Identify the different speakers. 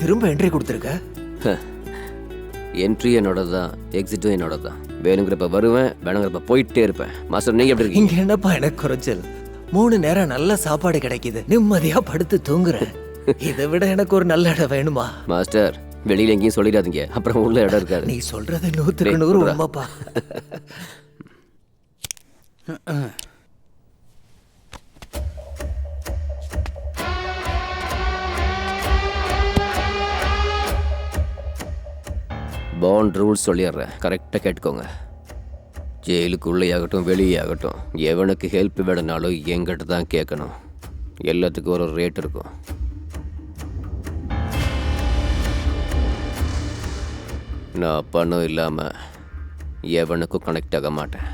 Speaker 1: திரும்ப என்ட்ரி கொடுத்துருக்க?
Speaker 2: என்ட்ரி என்னோட தான் எக்ஸிட்டும் என்னோட தான் வேணுங்கிறப்ப வருவேன் வேணுங்கிறப்ப போயிட்டே இருப்பேன். மாஸ்டர் நீங்க எப்படி இருக்கீங்க?
Speaker 1: இங்க என்னப்பா எனக்கு குறைச்சல்? மூணு நேரம் நல்ல சாப்பாடு கிடைக்குது. நிம்மதியா படுத்து தூங்குறேன். இதை விட எனக்கு ஒரு நல்ல இடம் வேணுமா?
Speaker 2: மாஸ்டர் வெளியில எங்கேயும் சொல்லிடாதீங்க. அப்புறம் உள்ள இடம் இருக்காது.
Speaker 1: நீ சொல்றது நூத்துக்கு நூறு. உண்மைப்பா.
Speaker 2: பாண்ட் ரூல்ஸ் சொல்லிடுறேன். கரெக்டாக கேட்டுக்கோங்க. ஜெயிலுக்குள்ளேயாகட்டும் வெளியாகட்டும் வெளியே ஆகட்டும் எவனுக்கு ஹெல்ப் வேணுனாலும் எங்கிட்ட தான் கேட்கணும். எல்லாத்துக்கும் ஒரு ரேட் இருக்கும். நான் பணம் இல்லாமல் எவனுக்கும் கனெக்ட் ஆக மாட்டேன்.